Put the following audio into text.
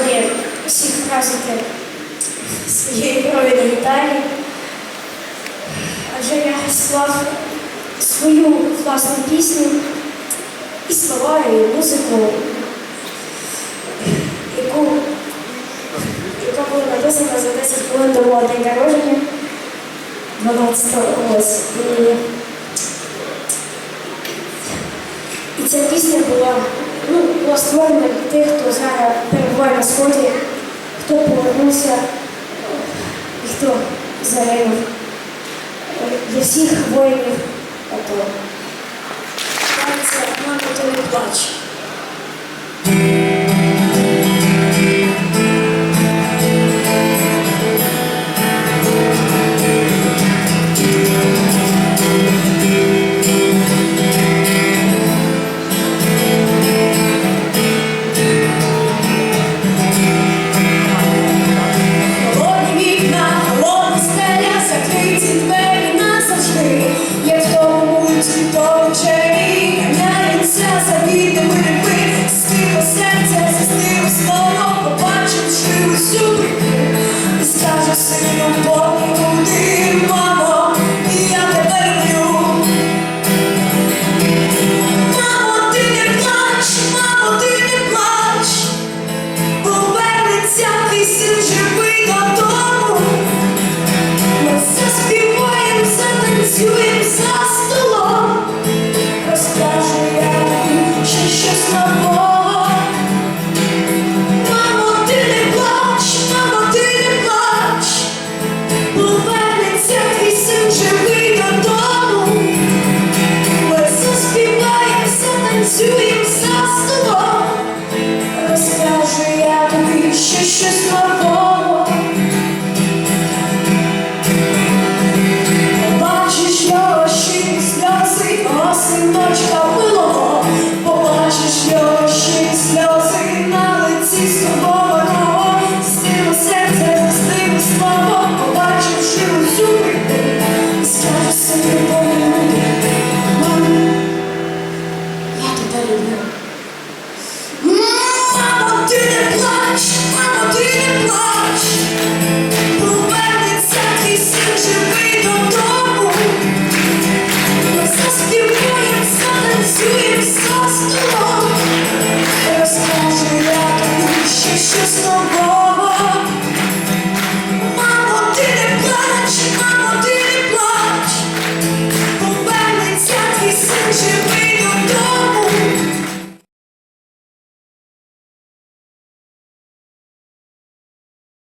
сьогодні усіх вразити своєю грою на адже я склав свою власну пісню і слова, і музику, яку яка була написана за 10 хвилин до мого день народження 12 ось. І ця пісня була ну, була створена для тих, хто зараз перебуває на сході, хто повернувся і хто загинув. Для всіх воїнів АТО. Це мама, то не плач. Sa sa'yong pagkulimang Мамо, ти не плач, ти за столом. Розкажу ще щось нового.